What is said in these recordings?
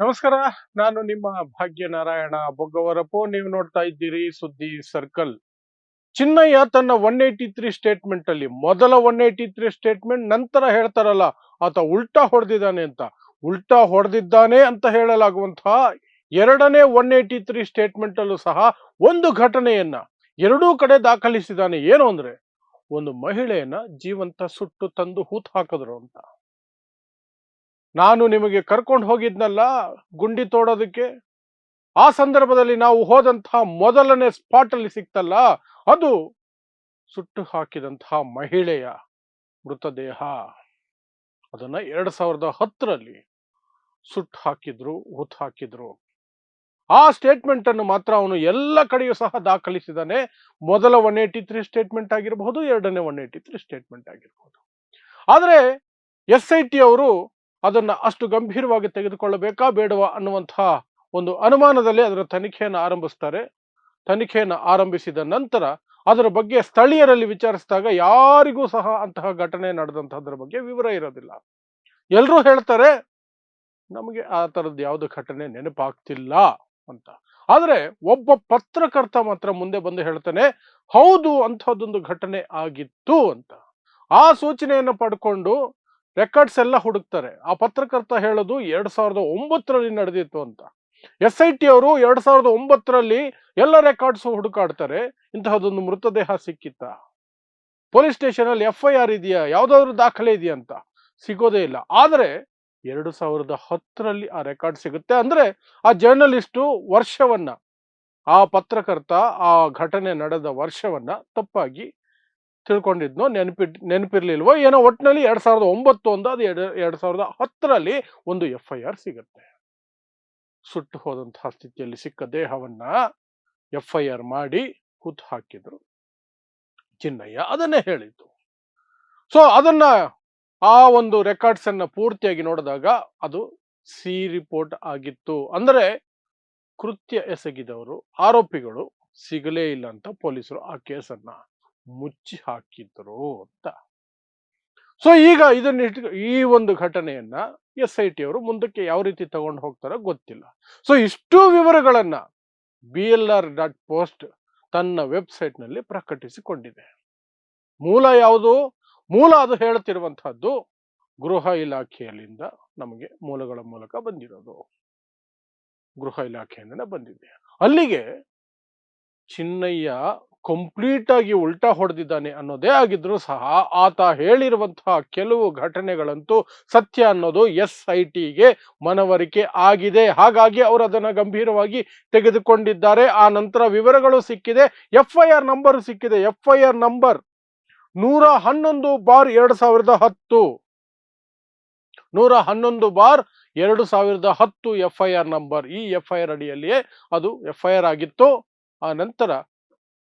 ನಮಸ್ಕಾರ, ನಾನು ನಿಮ್ಮ ಭಾಗ್ಯನಾರಾಯಣ ಬೊಗ್ಗವರಪ್ಪು ನೀವು ನೋಡ್ತಾ ಇದ್ದೀರಿ ಸುದ್ದಿ ಸರ್ಕಲ್. ಚಿನ್ನಯ್ಯ ತನ್ನ ಒನ್ ಏಯ್ಟಿ ತ್ರೀ ಸ್ಟೇಟ್ಮೆಂಟ್ ಅಲ್ಲಿ, ಮೊದಲ ಒನ್ ಏಯ್ಟಿ ತ್ರೀ ಸ್ಟೇಟ್ಮೆಂಟ್ ನಂತರ ಹೇಳ್ತಾರಲ್ಲ, ಆತ ಉಲ್ಟಾ ಹೊಡೆದಿದ್ದಾನೆ ಅಂತ. ಉಲ್ಟಾ ಹೊಡೆದಿದ್ದಾನೆ ಅಂತ ಹೇಳಲಾಗುವಂತಹ ಎರಡನೇ ಒನ್ ಏಯ್ಟಿ ತ್ರೀ ಸ್ಟೇಟ್ಮೆಂಟ್ ಅಲ್ಲೂ ಸಹ ಒಂದು ಘಟನೆಯನ್ನ ಎರಡೂ ಕಡೆ ದಾಖಲಿಸಿದ್ದಾನೆ. ಏನು ಅಂದ್ರೆ, ಒಂದು ಮಹಿಳೆಯನ್ನ ಜೀವಂತ ಸುಟ್ಟು ತಂದು ಹೂತ್ ಹಾಕಿದ್ರು ಅಂತ. ನಾನು ನಿಮಗೆ ಕರ್ಕೊಂಡು ಹೋಗಿದ್ನಲ್ಲ ಗುಂಡಿ ತೋಡೋದಕ್ಕೆ? ಆ ಸಂದರ್ಭದಲ್ಲಿ ನಾವು ಹೋದಂತಹ ಮೊದಲನೇ ಸ್ಪಾಟ್ ಅಲ್ಲಿ ಸಿಕ್ತಲ್ಲ, ಅದು ಸುಟ್ಟು ಹಾಕಿದಂತಹ ಮಹಿಳೆಯ ಮೃತದೇಹ. ಅದನ್ನ ಎರಡ್ ಸಾವಿರದ ಹತ್ತರಲ್ಲಿ ಸುಟ್ಟು ಹಾಕಿದ್ರು ಹುತ್ತು ಹಾಕಿದ್ರು. ಆ ಸ್ಟೇಟ್ಮೆಂಟ್ ಅನ್ನು ಮಾತ್ರ ಅವನು ಎಲ್ಲ ಕಡೆಯೂ ಸಹ ದಾಖಲಿಸಿದಾನೆ ಮೊದಲ ಒನ್ ಏಯ್ಟಿ ತ್ರೀ ಸ್ಟೇಟ್ಮೆಂಟ್ ಆಗಿರಬಹುದು, ಎರಡನೇ ಒನ್ ಏಯ್ಟಿ ತ್ರೀ ಸ್ಟೇಟ್ಮೆಂಟ್ ಆಗಿರಬಹುದು. ಆದರೆ ಎಸ್ ಐ ಟಿ ಅವರು ಅದನ್ನ ಅಷ್ಟು ಗಂಭೀರವಾಗಿ ತೆಗೆದುಕೊಳ್ಳಬೇಕಾ ಬೇಡವಾ ಅನ್ನುವಂತಹ ಒಂದು ಅನುಮಾನದಲ್ಲಿ ಅದರ ತನಿಖೆಯನ್ನು ಆರಂಭಿಸ್ತಾರೆ. ತನಿಖೆಯನ್ನು ಆರಂಭಿಸಿದ ನಂತರ ಅದರ ಬಗ್ಗೆ ಸ್ಥಳೀಯರಲ್ಲಿ ವಿಚಾರಿಸಿದಾಗ ಯಾರಿಗೂ ಸಹ ಅಂತಹ ಘಟನೆ ನಡೆದಂತಹದ್ರ ಬಗ್ಗೆ ವಿವರ ಇರೋದಿಲ್ಲ. ಎಲ್ಲರೂ ಹೇಳ್ತಾರೆ, ನಮಗೆ ಆ ಥರದ್ದು ಯಾವುದು ಘಟನೆ ನೆನಪಾಗ್ತಿಲ್ಲ ಅಂತ. ಆದರೆ ಒಬ್ಬ ಪತ್ರಕರ್ತ ಮಾತ್ರ ಮುಂದೆ ಬಂದು ಹೇಳ್ತಾನೆ, ಹೌದು, ಅಂಥದ್ದೊಂದು ಘಟನೆ ಆಗಿತ್ತು ಅಂತ. ಆ ಸೂಚನೆಯನ್ನು ಪಡ್ಕೊಂಡು ರೆಕಾರ್ಡ್ಸ್ ಎಲ್ಲ ಹುಡುಕ್ತಾರೆ. ಆ ಪತ್ರಕರ್ತ ಹೇಳೋದು ಎರಡ್ ಸಾವಿರದ ಒಂಬತ್ತರಲ್ಲಿ ನಡೆದಿತ್ತು ಅಂತ. ಎಸ್ ಐ ಟಿ ಅವರು ಎರಡ್ ಸಾವಿರದ ಒಂಬತ್ತರಲ್ಲಿ ಎಲ್ಲ ರೆಕಾರ್ಡ್ಸ್ ಹುಡುಕಾಡ್ತಾರೆ. ಇಂತಹದೊಂದು ಮೃತದೇಹ ಸಿಕ್ಕಿತ್ತ? ಪೊಲೀಸ್ ಸ್ಟೇಷನ್ ಅಲ್ಲಿ ಎಫ್ ಐ ಆರ್ ಇದೆಯಾ? ಯಾವ್ದಾದ್ರು ದಾಖಲೆ ಇದೆಯಾ ಅಂತ? ಸಿಗೋದೇ ಇಲ್ಲ. ಆದ್ರೆ ಎರಡು ಸಾವಿರದ ಹತ್ತರಲ್ಲಿ ಆ ರೆಕಾರ್ಡ್ ಸಿಗುತ್ತೆ. ಅಂದ್ರೆ ಆ ಜರ್ನಲಿಸ್ಟು ವರ್ಷವನ್ನ, ಆ ಪತ್ರಕರ್ತ ಆ ಘಟನೆ ನಡೆದ ವರ್ಷವನ್ನ ತಪ್ಪಾಗಿ ತಿಳ್ಕೊಂಡಿದ್ನೋ ನೆನಪಿಟ್ ನೆನಪಿರ್ಲಿಲ್ವೋ, ಏನೋ ಒಟ್ಟಿನಲ್ಲಿ ಎರಡ್ ಸಾವಿರದ ಒಂಬತ್ತು ಒಂದು ಅದು ಎರಡು, ಎರಡ್ ಸಾವಿರದ ಹತ್ತರಲ್ಲಿ ಒಂದು ಎಫ್ ಐ ಆರ್ ಸಿಗುತ್ತೆ. ಸುಟ್ಟು ಹೋದಂತಹ ಸ್ಥಿತಿಯಲ್ಲಿ ಸಿಕ್ಕ ದೇಹವನ್ನ ಎಫ್ ಐ ಆರ್ ಮಾಡಿ ಹುತ್ ಹಾಕಿದ್ರು. ಚಿನ್ನಯ್ಯ ಅದನ್ನೇ ಹೇಳಿದ್ದು. ಸೊ, ಅದನ್ನ ಆ ಒಂದು ರೆಕಾರ್ಡ್ಸ್ ಅನ್ನ ಪೂರ್ತಿಯಾಗಿ ನೋಡಿದಾಗ ಅದು ಸಿ ರಿಪೋರ್ಟ್ ಆಗಿತ್ತು. ಅಂದ್ರೆ ಕೃತ್ಯ ಎಸಗಿದವರು, ಆರೋಪಿಗಳು ಸಿಗಲೇ ಇಲ್ಲ ಅಂತ ಪೊಲೀಸರು ಆ ಕೇಸನ್ನ ಮುಚ್ಚಿ ಹಾಕಿದ್ರು ಅಂತ. ಸೊ ಈಗ ಇದನ್ನ ಈ ಒಂದು ಘಟನೆಯನ್ನ ಎಸ್ ಐ ಟಿ ಅವರು ಮುಂದಕ್ಕೆ ಯಾವ ರೀತಿ ತಗೊಂಡು ಹೋಗ್ತಾರೋ ಗೊತ್ತಿಲ್ಲ. ಸೊ ಇಷ್ಟು ವಿವರಗಳನ್ನ B L R dot post ತನ್ನ ವೆಬ್ಸೈಟ್ನಲ್ಲಿ ಪ್ರಕಟಿಸಿಕೊಂಡಿದೆ. ಮೂಲ ಯಾವುದು? ಮೂಲ ಅದು ಹೇಳುತ್ತಿರುವಂತಹದ್ದು ಗೃಹ ಇಲಾಖೆಯಲ್ಲಿಂದ ನಮಗೆ ಮೂಲಗಳ ಮೂಲಕ ಬಂದಿರೋದು. ಗೃಹ ಇಲಾಖೆಯಿಂದ ಬಂದಿದೆ. ಅಲ್ಲಿಗೆ ಚಿನ್ನಯ್ಯ ಕಂಪ್ಲೀಟ್ ಆಗಿ ಉಲ್ಟಾ ಹೊಡೆದಿದ್ದಾನೆ ಅನ್ನೋದೇ ಆಗಿದ್ರು ಸಹ ಆತ ಹೇಳಿರುವಂತಹ ಕೆಲವು ಘಟನೆಗಳಂತೂ ಸತ್ಯ ಅನ್ನೋದು ಎಸ್ ಐ ಟಿಗೆ ಮನವರಿಕೆ ಆಗಿದೆ. ಹಾಗಾಗಿ ಅವರು ಅದನ್ನು ಗಂಭೀರವಾಗಿ ತೆಗೆದುಕೊಂಡಿದ್ದಾರೆ. ಆ ನಂತರ ವಿವರಗಳು ಸಿಕ್ಕಿದೆ. ಎಫ್ ಐ ಆರ್ ನಂಬರ್ ಸಿಕ್ಕಿದೆ. ಎಫ್ ಐ ಆರ್ ನಂಬರ್ ನೂರ ಹನ್ನೊಂದು ಬಾರ್ ಎರಡು ಸಾವಿರದ ಹತ್ತು. ನೂರ ಹನ್ನೊಂದು ಬಾರ್ ಎರಡು ಸಾವಿರದ ಹತ್ತು ಎಫ್ ಐ ಆರ್ ನಂಬರ್. ಈ ಎಫ್ ಐ ಆರ್ ಅಡಿಯಲ್ಲಿಯೇ ಅದು ಎಫ್ ಐ ಆರ್ ಆಗಿತ್ತು. ಆ ನಂತರ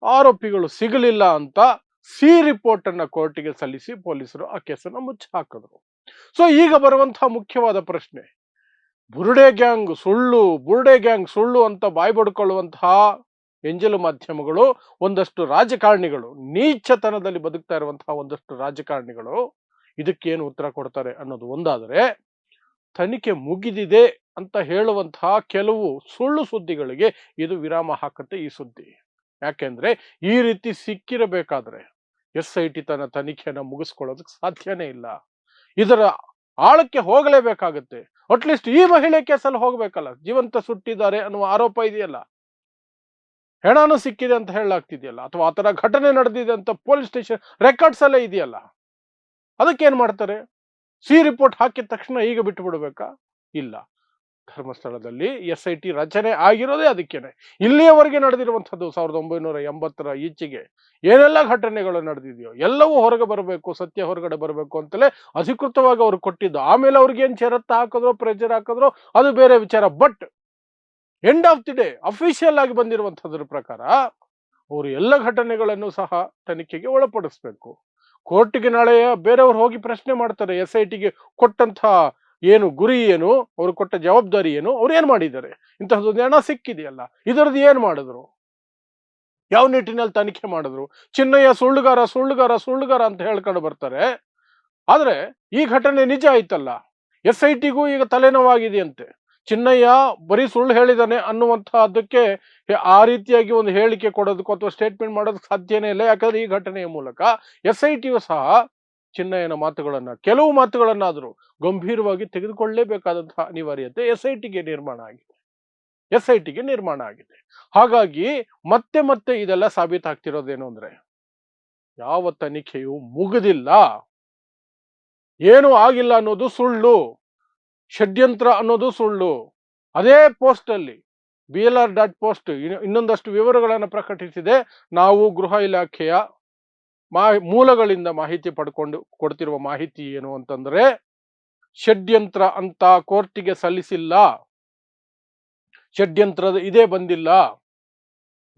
ಆರೋಪಿಗಳು ಸಿಗಲಿಲ್ಲ ಅಂತ ಸಿ ರಿಪೋರ್ಟ್ ಅನ್ನ ಕೋರ್ಟಿಗೆ ಸಲ್ಲಿಸಿ ಪೊಲೀಸರು ಆ ಕೇಸನ್ನು ಮುಚ್ಚಿ ಹಾಕಿದ್ರು ಸೊ ಈಗ ಬರುವಂತಹ ಮುಖ್ಯವಾದ ಪ್ರಶ್ನೆ. ಬುರುಡೆ ಗ್ಯಾಂಗ್ ಸುಳ್ಳು, ಬುರುಡೆ ಗ್ಯಾಂಗ್ ಸುಳ್ಳು ಅಂತ ಬಾಯ್ ಬಡ್ಕೊಳ್ಳುವಂತಹ ಎಂಜಲು ಮಾಧ್ಯಮಗಳು, ಒಂದಷ್ಟು ರಾಜಕಾರಣಿಗಳು, ನೀಚತನದಲ್ಲಿ ಬದುಕ್ತಾ ಇರುವಂತಹ ಒಂದಷ್ಟು ರಾಜಕಾರಣಿಗಳು ಇದಕ್ಕೇನು ಉತ್ತರ ಕೊಡ್ತಾರೆ ಅನ್ನೋದು ಒಂದಾದರೆ, ತನಿಖೆ ಮುಗಿದಿದೆ ಅಂತ ಹೇಳುವಂತಹ ಕೆಲವು ಸುಳ್ಳು ಸುದ್ದಿಗಳಿಗೆ ಇದು ವಿರಾಮ ಹಾಕುತ್ತೆ ಈ ಸುದ್ದಿ. ಯಾಕೆಂದ್ರೆ ಈ ರೀತಿ ಸಿಕ್ಕಿರಬೇಕಾದ್ರೆ ಎಸ್ ಐ ಟಿ ತನ್ನ ತನಿಖೆಯನ್ನು ಮುಗಿಸ್ಕೊಳ್ಳೋದಕ್ಕೆ ಸಾಧ್ಯನೇ ಇಲ್ಲ. ಇದರ ಆಳಕ್ಕೆ ಹೋಗಲೇಬೇಕಾಗುತ್ತೆ. ಅಟ್ಲೀಸ್ಟ್ ಈ ಮಹಿಳೆ ಕೇಸಲ್ಲಿ ಹೋಗ್ಬೇಕಲ್ಲ. ಜೀವಂತ ಸುಟ್ಟಿದ್ದಾರೆ ಅನ್ನುವ ಆರೋಪ ಇದೆಯಲ್ಲ? ಹೆಣಾನು ಸಿಕ್ಕಿದೆ ಅಂತ ಹೇಳಲಾಗ್ತಿದೆಯಲ್ಲ? ಅಥವಾ ಆತರ ತರ ಘಟನೆ ನಡೆದಿದೆ ಅಂತ ಪೊಲೀಸ್ ಸ್ಟೇಷನ್ ರೆಕಾರ್ಡ್ಸ್ ಅಲ್ಲೇ ಇದೆಯಲ್ಲ? ಅದಕ್ಕೆ ಏನ್ ಮಾಡ್ತಾರೆ? ಸಿ ರಿಪೋರ್ಟ್ ಹಾಕಿದ ತಕ್ಷಣ ಈಗ ಬಿಟ್ಟು ಬಿಡಬೇಕಾ ಇಲ್ಲ. ಧರ್ಮಸ್ಥಳದಲ್ಲಿ ಎಸ್ ಐ ಟಿ ರಚನೆ ಆಗಿರೋದೇ ಅದಕ್ಕೇನೆ. ಇಲ್ಲಿಯವರೆಗೆ ನಡೆದಿರುವಂಥದ್ದು ಸಾವಿರದ ಒಂಬೈನೂರ ಎಂಬತ್ತರ ಈಚೆಗೆ ಏನೆಲ್ಲ ಘಟನೆಗಳು ನಡೆದಿದೆಯೋ ಎಲ್ಲವೂ ಹೊರಗೆ ಬರಬೇಕು, ಸತ್ಯ ಹೊರಗಡೆ ಬರಬೇಕು ಅಂತಲೇ ಅಧಿಕೃತವಾಗಿ ಅವ್ರು ಕೊಟ್ಟಿದ್ದು. ಆಮೇಲೆ ಅವ್ರಿಗೆ ಏನು ಷರತ್ತು ಹಾಕಿದ್ರು ಪ್ರೆಜರ್ ಹಾಕಿದ್ರು, ಅದು ಬೇರೆ ವಿಚಾರ. But end of the day official ಆಗಿ ಬಂದಿರುವಂಥದ್ರ ಪ್ರಕಾರ ಅವರು ಎಲ್ಲ ಘಟನೆಗಳನ್ನು ಸಹ ತನಿಖೆಗೆ ಒಳಪಡಿಸ್ಬೇಕು. ಕೋರ್ಟಿಗೆ ನಾಳೆ ಬೇರೆಯವರು ಹೋಗಿ ಪ್ರಶ್ನೆ ಮಾಡ್ತಾರೆ ಎಸ್ ಐ ಟಿಗೆ ಕೊಟ್ಟಂತಹ ಏನು ಗುರಿ ಏನು, ಅವರು ಕೊಟ್ಟ ಜವಾಬ್ದಾರಿ ಏನು, ಅವ್ರು ಏನ್ ಮಾಡಿದ್ದಾರೆ? ಇಂತಹದ್ದು ಹಣ ಸಿಕ್ಕಿದೆಯಲ್ಲ, ಇದರದ್ದು ಏನ್ ಮಾಡಿದ್ರು? ಯಾವ ನಿಟ್ಟಿನಲ್ಲಿ ತನಿಖೆ ಮಾಡಿದ್ರು? ಚಿನ್ನಯ್ಯ ಸುಳ್ಳುಗಾರ ಸುಳ್ಳುಗಾರ ಸುಳ್ಳುಗಾರ ಅಂತ ಹೇಳ್ಕೊಂಡು ಬರ್ತಾರೆ. ಆದರೆ ಈ ಘಟನೆ ನಿಜ ಆಯ್ತಲ್ಲ? ಎಸ್ ಐ ಟಿಗೂ ಈಗ ತಲೆನೋವಾಗಿದೆಯಂತೆ. ಚಿನ್ನಯ್ಯ ಬರೀ ಸುಳ್ಳು ಹೇಳಿದಾನೆ ಅನ್ನುವಂತಹದ್ದಕ್ಕೆ ಆ ರೀತಿಯಾಗಿ ಒಂದು ಹೇಳಿಕೆ ಕೊಡೋದಕ್ಕೂ ಅಥವಾ ಸ್ಟೇಟ್ಮೆಂಟ್ ಮಾಡೋದಕ್ಕೆ ಸಾಧ್ಯನೇ ಇಲ್ಲ. ಯಾಕಂದ್ರೆ ಈ ಘಟನೆಯ ಮೂಲಕ ಎಸ್ ಐ ಟಿಯು ಸಹ ಚಿನ್ನಯ್ಯನ ಮಾತುಗಳನ್ನ, ಕೆಲವು ಮಾತುಗಳನ್ನಾದರೂ ಗಂಭೀರವಾಗಿ ತೆಗೆದುಕೊಳ್ಳಲೇಬೇಕಾದಂತಹ ಅನಿವಾರ್ಯತೆ ಎಸ್ ಐ ಟಿಗೆ ನಿರ್ಮಾಣ ಆಗಿದೆ. ಎಸ್ ಐ ಟಿಗೆ ನಿರ್ಮಾಣ ಆಗಿದೆ. ಹಾಗಾಗಿ ಮತ್ತೆ ಮತ್ತೆ ಇದೆಲ್ಲ ಸಾಬೀತಾಗ್ತಿರೋದೇನು ಅಂದ್ರೆ, ಯಾವ ತನಿಖೆಯು ಮುಗಿದಿಲ್ಲ. ಏನು ಆಗಿಲ್ಲ ಅನ್ನೋದು ಸುಳ್ಳು. ಷಡ್ಯಂತ್ರ ಅನ್ನೋದು ಸುಳ್ಳು. ಅದೇ ಪೋಸ್ಟ್ ಅಲ್ಲಿ B L R dot post ಇನ್ನೊಂದಷ್ಟು ವಿವರಗಳನ್ನು ಪ್ರಕಟಿಸಿದೆ. ನಾವು ಗೃಹ ಇಲಾಖೆಯ ಮಾ ಮೂಲಗಳಿಂದ ಮಾಹಿತಿ ಪಡ್ಕೊಂಡು ಕೊಡ್ತಿರುವ ಮಾಹಿತಿ ಏನು ಅಂತಂದ್ರೆ, ಷಡ್ಯಂತ್ರ ಅಂತ ಕೋರ್ಟಿಗೆ ಸಲ್ಲಿಸಿಲ್ಲ. ಷಡ್ಯಂತ್ರದ ಇದೇ ಬಂದಿಲ್ಲ.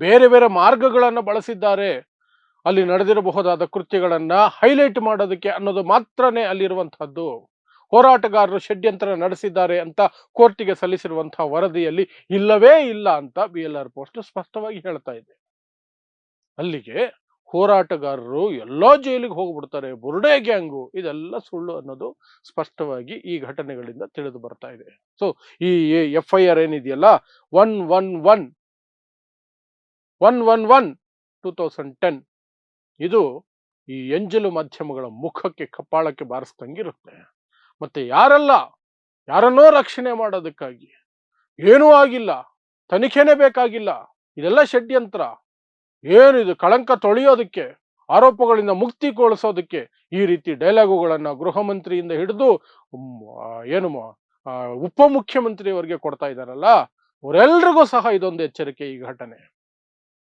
ಬೇರೆ ಬೇರೆ ಮಾರ್ಗಗಳನ್ನು ಬಳಸಿದ್ದಾರೆ. ಅಲ್ಲಿ ನಡೆದಿರಬಹುದಾದ ಕೃತ್ಯಗಳನ್ನ ಹೈಲೈಟ್ ಮಾಡೋದಕ್ಕೆ ಅನ್ನೋದು ಮಾತ್ರನೇ ಅಲ್ಲಿರುವಂತಹದ್ದು ಹೋರಾಟಗಾರರು ಷಡ್ಯಂತ್ರ ನಡೆಸಿದ್ದಾರೆ ಅಂತ ಕೋರ್ಟಿಗೆ ಸಲ್ಲಿಸಿರುವಂತಹ ವರದಿಯಲ್ಲಿ ಇಲ್ಲವೇ ಇಲ್ಲ ಅಂತ ಬಿ ಎಲ್ ಆರ್ ಪೋಸ್ಟ್ ಸ್ಪಷ್ಟವಾಗಿ ಹೇಳ್ತಾ ಇದೆ. ಅಲ್ಲಿಗೆ ಹೋರಾಟಗಾರರು ಎಲ್ಲ ಜೈಲಿಗೆ ಹೋಗ್ಬಿಡ್ತಾರೆ, ಬುರ್ಡೆ ಗ್ಯಾಂಗು, ಇದೆಲ್ಲ ಸುಳ್ಳು ಅನ್ನೋದು ಸ್ಪಷ್ಟವಾಗಿ ಈ ಘಟನೆಗಳಿಂದ ತಿಳಿದು ಬರ್ತಾ ಇದೆ. ಸೊ ಈ ಎಫ್ ಐ ಆರ್ ಏನಿದೆಯಲ್ಲ one one one one one one two thousand ten ಇದು ಈ ಎಂಜಲು ಮಾಧ್ಯಮಗಳ ಮುಖಕ್ಕೆ ಕಪಾಳಕ್ಕೆ ಬಾರಿಸ್ದಂಗಿರುತ್ತೆ. ಮತ್ತೆ ಯಾರೆಲ್ಲ, ಯಾರನ್ನೋ ರಕ್ಷಣೆ ಮಾಡೋದಕ್ಕಾಗಿ, ಏನೂ ಆಗಿಲ್ಲ, ತನಿಖೆನೇ ಬೇಕಾಗಿಲ್ಲ, ಇದೆಲ್ಲ ಷಡ್ಯಂತ್ರ. ಏನಿದು ಕಳಂಕ ತೊಳೆಯೋದಕ್ಕೆ ಆರೋಪಗಳಿಂದ ಮುಕ್ತಿಗೊಳಿಸೋದಕ್ಕೆ ಈ ರೀತಿ ಡೈಲಾಗುಗಳನ್ನು ಗೃಹ ಮಂತ್ರಿಯಿಂದ ಹಿಡಿದು ಏನು ಮ- ಆ, ಉಪಮುಖ್ಯಮಂತ್ರಿಯವರಿಗೆ ಕೊಡ್ತಾ ಇದ್ದಾರಲ್ಲ ಅವರೆಲ್ರಿಗೂ ಸಹ ಇದೊಂದು ಎಚ್ಚರಿಕೆ ಈ ಘಟನೆ.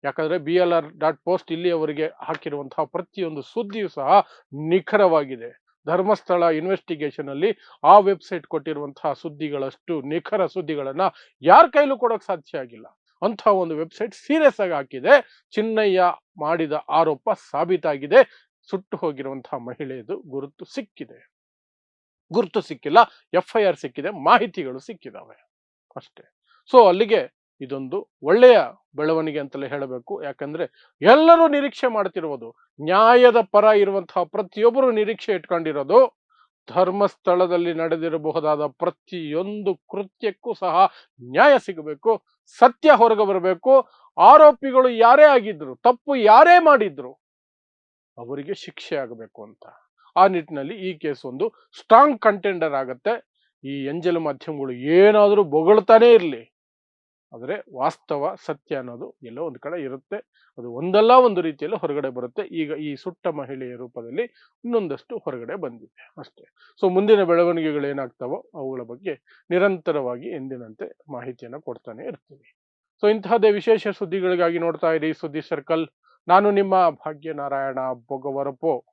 ಯಾಕಂದ್ರೆ B L R dot post ಇಲ್ಲಿಯವರಿಗೆ ಹಾಕಿರುವಂತಹ ಪ್ರತಿಯೊಂದು ಸುದ್ದಿಯು ಸಹ ನಿಖರವಾಗಿದೆ. ಧರ್ಮಸ್ಥಳ ಇನ್ವೆಸ್ಟಿಗೇಷನ್ ಅಲ್ಲಿ ಆ ವೆಬ್ಸೈಟ್ ಕೊಟ್ಟಿರುವಂತಹ ಸುದ್ದಿಗಳಷ್ಟು ನಿಖರ ಸುದ್ದಿಗಳನ್ನ ಯಾರ ಕೈಲೂ ಕೊಡೋಕೆ ಸಾಧ್ಯ ಆಗಿಲ್ಲ. ಅಂತಹ ಒಂದು ವೆಬ್ಸೈಟ್ ಸೀರಿಯಸ್ ಆಗಿ ಹಾಕಿದೆ. ಚಿನ್ನಯ್ಯ ಮಾಡಿದ ಆರೋಪ ಸಾಬೀತಾಗಿದೆ. ಸುಟ್ಟು ಹೋಗಿರುವಂತಹ ಮಹಿಳೆಯದು ಗುರುತು ಸಿಕ್ಕಿದೆ. ಗುರುತು ಸಿಕ್ಕಿಲ್ಲ ಎಫ್ ಐ ಆರ್ ಸಿಕ್ಕಿದೆ, ಮಾಹಿತಿಗಳು ಸಿಕ್ಕಿದಾವೆ ಅಷ್ಟೇ. ಸೊ ಅಲ್ಲಿಗೆ ಇದೊಂದು ಒಳ್ಳೆಯ ಬೆಳವಣಿಗೆ ಅಂತಲೇ ಹೇಳಬೇಕು. ಯಾಕಂದ್ರೆ ಎಲ್ಲರೂ ನಿರೀಕ್ಷೆ ಮಾಡ್ತಿರುವುದು ನ್ಯಾಯದ ಪರ ಇರುವಂತಹ ಪ್ರತಿಯೊಬ್ಬರು ನಿರೀಕ್ಷೆ ಇಟ್ಕೊಂಡಿರೋದು, ಧರ್ಮಸ್ಥಳದಲ್ಲಿ ನಡೆದಿರಬಹುದಾದ ಪ್ರತಿಯೊಂದು ಕೃತ್ಯಕ್ಕೂ ಸಹ ನ್ಯಾಯ ಸಿಗಬೇಕು. ಸತ್ಯ ಹೊರಗೆ ಬರಬೇಕು. ಆರೋಪಿಗಳು ಯಾರೇ ಆಗಿದ್ರು, ತಪ್ಪು ಯಾರೇ ಮಾಡಿದ್ರು, ಅವರಿಗೆ ಶಿಕ್ಷೆ ಆಗಬೇಕು ಅಂತ. ಆ ನಿಟ್ಟಿನಲ್ಲಿ ಈ ಕೇಸ್ ಒಂದು ಸ್ಟ್ರಾಂಗ್ ಕಂಟೆಂಡರ್ ಆಗತ್ತೆ. ಈ ಎಂಜಲು ಮಾಧ್ಯಮಗಳು ಏನಾದರೂ ಬೊಗಳ್ತಾನೇ ಇರಲಿ. ಆದರೆ ವಾಸ್ತವ ಸತ್ಯ ಅನ್ನೋದು ಎಲ್ಲೋ ಒಂದು ಕಡೆ ಇರುತ್ತೆ. ಅದು ಒಂದಲ್ಲ ಒಂದು ರೀತಿಯಲ್ಲಿ ಹೊರಗಡೆ ಬರುತ್ತೆ. ಈಗ ಈ ಸುಟ್ಟ ಮಹಿಳೆಯ ರೂಪದಲ್ಲಿ ಇನ್ನೊಂದಷ್ಟು ಹೊರಗಡೆ ಬಂದಿದೆ ಅಷ್ಟೇ. ಸೊ ಮುಂದಿನ ಬೆಳವಣಿಗೆಗಳು ಏನಾಗ್ತಾವೋ ಅವುಗಳ ಬಗ್ಗೆ ನಿರಂತರವಾಗಿ ಎಂದಿನಂತೆ ಮಾಹಿತಿಯನ್ನು ಕೊಡ್ತಾನೆ ಇರ್ತೀವಿ. ಸೊ ಇಂತಹದೇ ವಿಶೇಷ ಸುದ್ದಿಗಳಿಗಾಗಿ ನೋಡ್ತಾ ಇರಿ. ಸುದ್ದಿ ಸರ್ಕಲ್. ನಾನು ನಿಮ್ಮ ಭಾಗ್ಯನಾರಾಯಣ ಬೊಗವರಪೋ